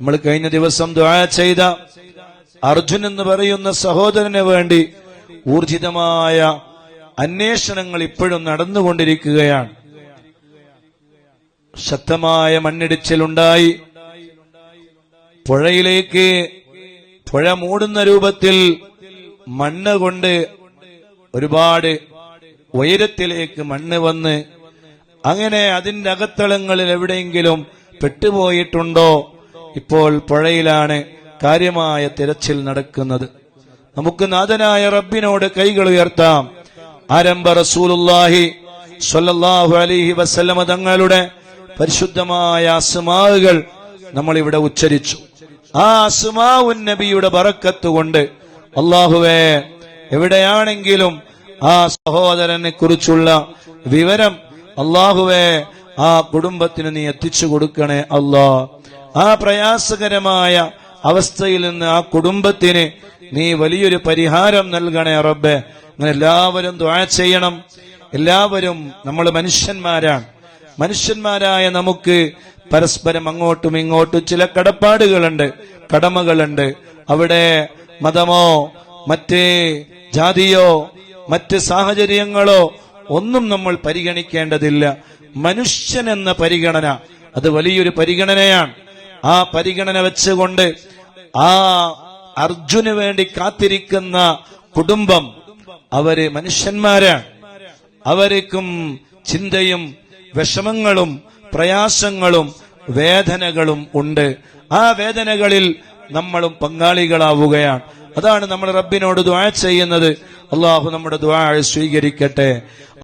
നമ്മൾ കഴിഞ്ഞ ദിവസം ദ്വാ ചെയ്ത അർജുൻ എന്ന് പറയുന്ന സഹോദരന് വേണ്ടി ഊർജിതമായ അന്വേഷണങ്ങൾ ഇപ്പോഴും നടന്നുകൊണ്ടിരിക്കുകയാണ്. ശക്തമായ മണ്ണിടിച്ചിലുണ്ടായി. പുഴയിലേക്ക് പുഴ മൂടുന്ന രൂപത്തിൽ മണ്ണ് കൊണ്ട് ഒരുപാട് ഉയരത്തിലേക്ക് മണ്ണ് വന്ന് അങ്ങനെ അതിന്റെ അകത്തളങ്ങളിൽ എവിടെയെങ്കിലും പെട്ടുപോയിട്ടുണ്ടോ? ഇപ്പോൾ പുഴയിലാണ് കാര്യമായ തിരച്ചിൽ നടക്കുന്നത്. നമുക്ക് നാഥനായ റബ്ബിനോട് കൈകൾ ഉയർത്താം. ആരംഭ റസൂലുല്ലാഹി സ്വല്ലല്ലാഹു അലിഹി വസല്ലമ തങ്ങളുടെ പരിശുദ്ധമായ അസ്മാവുകൾ നമ്മൾ ഇവിടെ ഉച്ചരിച്ചു. ആ അസ്മാവുൻ നബിയുടെ ബറക്കത്ത് കൊണ്ട് അള്ളാഹുവേ എവിടെയാണെങ്കിലും ആ സഹോദരനെ കുറിച്ചുള്ള വിവരം അള്ളാഹുവേ ആ കുടുംബത്തിന് നീ എത്തിച്ചു കൊടുക്കണേ അല്ലാ. ആ പ്രയാസകരമായ അവസ്ഥയിൽ നിന്ന് ആ കുടുംബത്തിന് നീ വലിയൊരു പരിഹാരം നൽകണേ റബ്ബെ. അങ്ങനെ എല്ലാവരും ദ്വാ ചെയ്യണം. എല്ലാവരും നമ്മൾ മനുഷ്യന്മാരാണ്. മനുഷ്യന്മാരായ നമുക്ക് പരസ്പരം അങ്ങോട്ടും ഇങ്ങോട്ടും ചില കടപ്പാടുകളുണ്ട് കടമകളുണ്ട്. അവിടെ മതമോ മറ്റ് ജാതിയോ മറ്റ് സാഹചര്യങ്ങളോ ഒന്നും നമ്മൾ പരിഗണിക്കേണ്ടതില്ല. മനുഷ്യൻ എന്ന പരിഗണന അത് വലിയൊരു പരിഗണനയാണ്. ആ പരിഗണന വെച്ചുകൊണ്ട് ആ അർജുന് വേണ്ടി കാത്തിരിക്കുന്ന കുടുംബം അവർ മനുഷ്യന്മാരാണ്. അവർക്കും ചിന്തയും വിഷമങ്ങളും പ്രയാസങ്ങളും വേദനകളും ഉണ്ട്. ആ വേദനകളിൽ നമ്മളും പങ്കാളികളാവുകയാണ്. അതാണ് നമ്മൾ റബ്ബിനോട് ദ്വാ ചെയ്യുന്നത്. അള്ളാഹു നമ്മുടെ ദ്വാ സ്വീകരിക്കട്ടെ.